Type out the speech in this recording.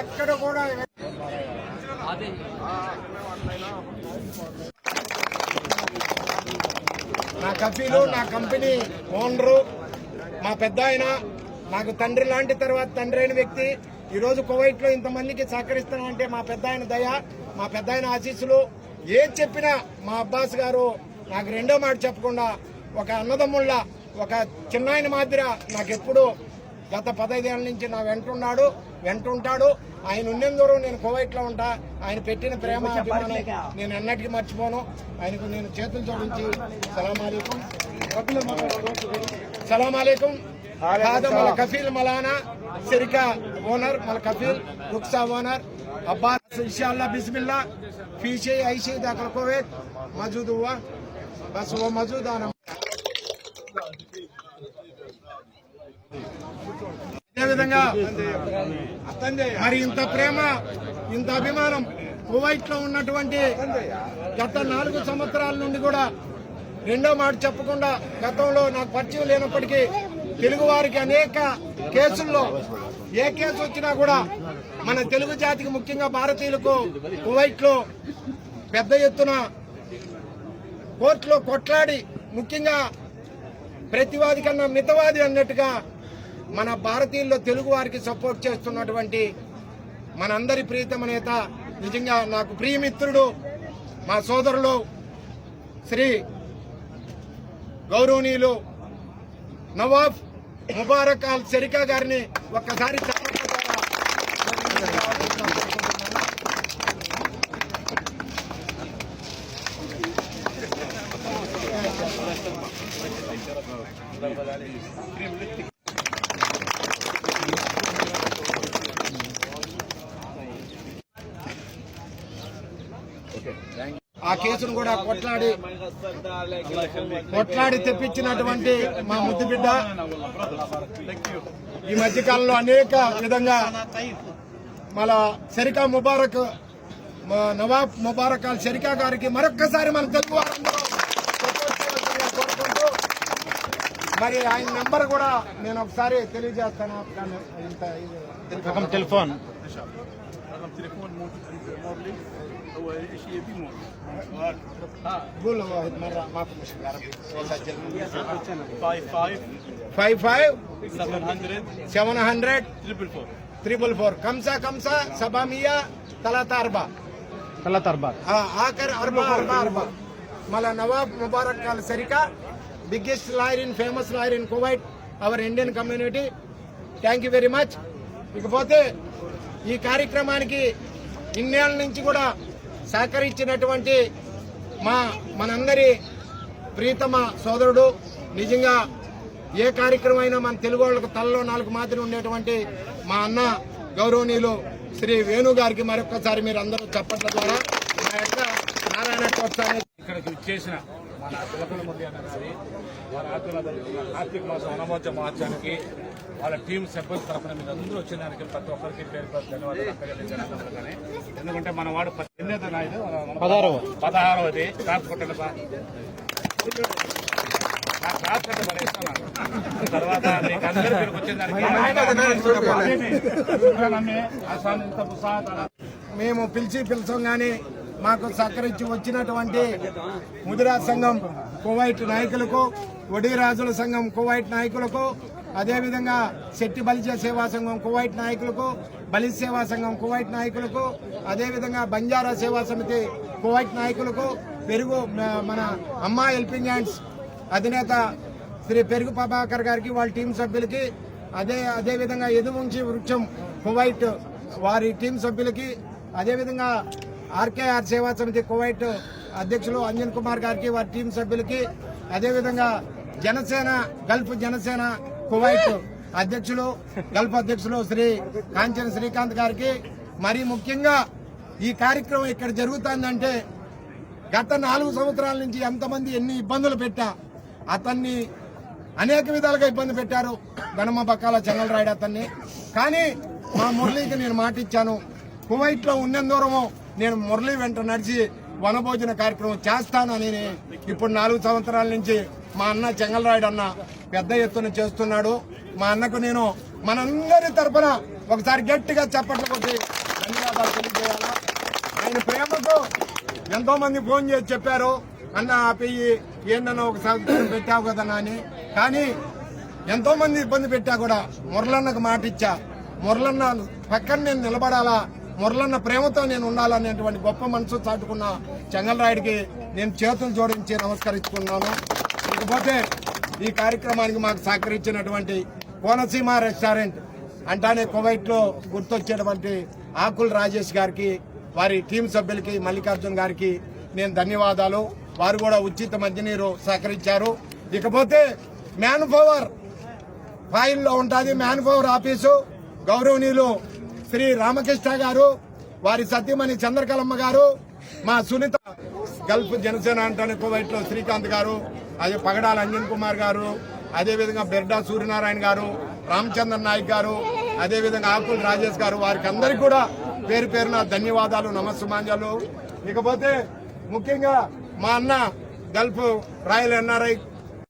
ఎక్కడ కూడా నా కఫీలు నా కంపెనీ ఓనరు మా పెద్ద ఆయన నాకు తండ్రి లాంటి తర్వాత తండ్రి అయిన వ్యక్తి. ఈ రోజు కువైట్లో ఇంతమందికి సహకరిస్తున్నామంటే మా పెద్ద ఆయన దయ మా పెద్ద ఆయన ఆశీస్సులు. ఏది చెప్పినా మా అబ్బాస్ గారు నాకు రెండో మాట చెప్పకుండా ఒక అన్నదమ్ముళ్ళ ఒక చిన్నాయన మాదిర నాకు ఎప్పుడు గత పదైదేళ్ళ నుంచి నా వెంటున్నాడు వెంటుంటాడు. ఆయన ఉన్నంత దూరం నేను కువైట్లో ఉంటా. ఆయన పెట్టిన ప్రేమ నేను ఎన్నటికీ మర్చిపోను. ఆయనకు నేను చేతులు జోడించి సలాం అలీకం. సలాం అలీకం. కఫీల్ మలానా. సిరికా ఓనర్ మన కఫీల్ రుక్సా ఓనర్. అబ్బాస్ ఇన్షాల్లా బిస్మిల్లా. ఫీషే ఐషే దాకా కువైత్ మజూద్ బస్ ఓ మజూద్ విధంగా మరి ఇంత ప్రేమ ఇంత అభిమానం కువైట్లో ఉన్నటువంటి గత నాలుగు సంవత్సరాల నుండి కూడా రెండో మాట చెప్పకుండా గతంలో నాకు పరిచయం లేనప్పటికీ తెలుగు వారికి అనేక కేసుల్లో ఏ కేసు వచ్చినా కూడా మన తెలుగు జాతికి ముఖ్యంగా భారతీయులకు కువైట్లో పెద్ద ఎత్తున కోర్టులో కొట్లాడి ముఖ్యంగా ప్రతివాది కన్నా మితవాది అన్నట్టుగా మన భారతీయుల్లో తెలుగు వారికి సపోర్ట్ చేస్తున్నటువంటి మనందరి ప్రీతమ నేత నిజంగా నాకు ప్రియమిత్రుడు మా సోదరులు శ్రీ గౌరవనీయులు నవాబ్ ముబారక్ అల్ షరికా గారిని ఒక్కసారి ఆ కేసును కూడా కొట్లాడి కొట్లాడి తెప్పించినటువంటి మా ముద్దు బిడ్డ ఈ మధ్యకాలంలో అనేక విధంగా మన షరికా ముబారక్ మా నవాబ్ ముబారక్ అల్ షరికా గారికి మరొక్కసారి మన తెలుగు మరి ఆయన నెంబర్ కూడా నేను ఒకసారి తెలియజేస్తాను. కానీ رقم تلفون رقم تليفون موجود عند مورلي هو شيء يبي مورلي قول واحد مرة ماكو مشكلة عربي سجل 55 five five 700 seven hundred triple four triple four Kamsa Kamsa సబామియా తలాతా Arba ثلاث ارباع ఆ, ఆఖరి అర్బా అర్బా అర్బా మళ్ళా Nawab Mubarak Al Sarika biggest lawyer in famous lawyer in Kuwait our Indian community thank you very much ఇకపోతే ఈ కార్యక్రమానికి ఇన్నేళ్ళ నుంచి కూడా సహకరించినటువంటి మా మనందరి ప్రీతమ సోదరుడు. నిజంగా ఏ కార్యక్రమం అయినా మన తెలుగు వాళ్ళకు తలలో నాలుగు మాత్రం ఉండేటువంటి మా అన్న గౌరవనీయులు శ్రీ వేణు గారికి మరొక్కసారి మీరు అందరూ చప్పట్ల ద్వారా మా యొక్క నారాయణ ప్రోత్సాహం ఇక్కడికి చేసిన మన తిలకల మురళి అన్న గారి వారి ఆత్మీయుల కార్తీక మాసం వనమోచ మహోత్సవానికి వాళ్ళ టీం సభ్యుల తరఫున మీరు అందరూ వచ్చిన దానికి ప్రతి ఒక్కరికి పేరు పేరు ధన్యవాదాలు కానీ ఎందుకంటే మన వాడు ఎన్నోది నాయుడు పదహారవ. పదహారవది. రాసుకుంటాను బా నాకు రాసుకుంటే మరి ఇస్తాను తర్వాత మీకు అందరూ వచ్చిన దానికి మేము పిలిచి పిలిచాం కానీ మాకు సహకరించి వచ్చినటువంటి ముదిరా సంఘం కువైట్ నాయకులకు ఒడిరాజుల సంఘం కువైట్ నాయకులకు అదేవిధంగా శెట్టి బలిజ సేవా సంఘం కువైట్ నాయకులకు బలి సేవా సంఘం కువైట్ నాయకులకు అదేవిధంగా బంజారా సేవా సమితి కువైట్ నాయకులకు పెరుగు మన అమ్మా హెల్పింగ్ హ్యాండ్స్ అధినేత శ్రీ పెరుగు ప్రభాకర్ గారికి వాళ్ళ టీం సభ్యులకి అదే అదేవిధంగా ఎదువంశీ వృక్షం కువైట్ వారి టీం సభ్యులకి అదేవిధంగా ఆర్కేఆర్ సేవా సమితి కువైట్ అధ్యక్షులు అంజన్ కుమార్ గారికి వారి టీం సభ్యులకి అదేవిధంగా జనసేన గల్ఫ్ జనసేన కువైట్ అధ్యక్షులు గల్ఫ్ అధ్యక్షులు శ్రీ కాంచన శ్రీకాంత్ గారికి. మరి ముఖ్యంగా ఈ కార్యక్రమం ఇక్కడ జరుగుతుందంటే గత నాలుగు సంవత్సరాల నుంచి ఎంతమంది ఎన్ని ఇబ్బందులు పెట్టా అతన్ని అనేక విధాలుగా ఇబ్బంది పెట్టారు. గణమ బకాల చెంగల్ అతన్ని. కానీ మా మురళికి నేను మాట ఇచ్చాను కువైట్లో ఉన్నందూరము నేను మురళి వెంట నడిచి వనభోజన కార్యక్రమం చేస్తానని ఇప్పుడు నాలుగు సంవత్సరాల నుంచి మా అన్న చెంగలరాయుడు అన్న పెద్ద ఎత్తున చేస్తున్నాడు. మా అన్నకు నేను మనందరి తరపున ఒకసారి గట్టిగా చప్పట్లు కొద్ది ధన్యవాదాలు తెలియజేయాలా? ఆయన ప్రేమతో ఎంతో మంది ఫోన్ చేసి చెప్పారు అన్న ఆపేయి ఏంటన్నా ఒక సంవత్సరం పెట్టావు కదన్నా అని కానీ ఎంతో మంది ఇబ్బంది పెట్టా కూడా మురళన్నకు మాట ఇచ్చా మురళన్న పక్కన నేను నిలబడాలా? మురళన్న ప్రేమతో నేను ఉండాలనేటువంటి గొప్ప మనసు చాటుకున్న చెంగల్రాయుడికి నేను చేతులు జోడించి నమస్కరించుకున్నాను ఇకపోతే ఈ కార్యక్రమానికి మాకు సహకరించినటువంటి కోనసీమ రెస్టారెంట్ అంటానే కువైట్లో గుర్తొచ్చేటువంటి ఆకుల్ రాజేష్ గారికి వారి టీం సభ్యులకి మల్లికార్జున్ గారికి నేను ధన్యవాదాలు. వారు కూడా ఉచిత మంచినీరు సహకరించారు. ఇకపోతే మ్యాన్ పవర్ ఫైల్లో ఉంటుంది మ్యాన్ పవర్ ఆఫీసు. గౌరవనీయులు శ్రీ రామకృష్ణ గారు వారి సత్యమణి చంద్రకలమ్మ గారు మా సునీత గల్ఫ్ జనసేన అంటానే కువైట్లో శ్రీకాంత్ గారు అదే పగడాల అంజన్ కుమార్ గారు అదేవిధంగా బెర్డా సూర్యనారాయణ గారు రామచంద్ర నాయక్ గారు అదేవిధంగా ఆకుల్ రాజేష్ గారు వారికి అందరికీ కూడా పేరు పేరున ధన్యవాదాలు నమస్సుమాంజాలు. ఇకపోతే ముఖ్యంగా మా అన్న గల్ఫ్ రాయల్ ఎన్ఆర్ఐ